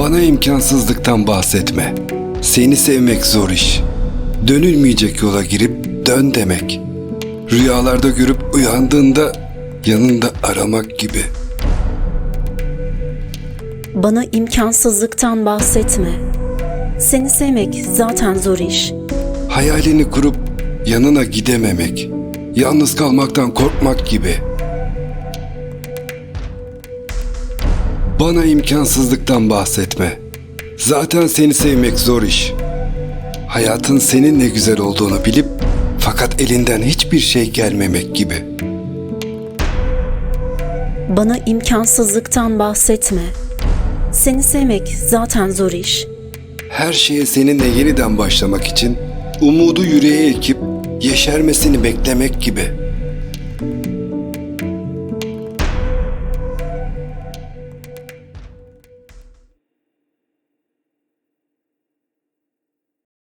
Bana imkansızlıktan bahsetme. Seni sevmek zor iş. Dönülmeyecek yola girip dön demek. Rüyalarda görüp uyandığında yanında aramak gibi. Bana imkansızlıktan bahsetme. Seni sevmek zaten zor iş. Hayalini kurup yanına gidememek. Yalnız kalmaktan korkmak gibi. Bana imkansızlıktan bahsetme. Zaten seni sevmek zor iş. Hayatın seninle güzel olduğunu bilip fakat elinden hiçbir şey gelmemek gibi. Bana imkansızlıktan bahsetme. Seni sevmek zaten zor iş. Her şeye seninle yeniden başlamak için umudu yüreğe ekip yeşermesini beklemek gibi.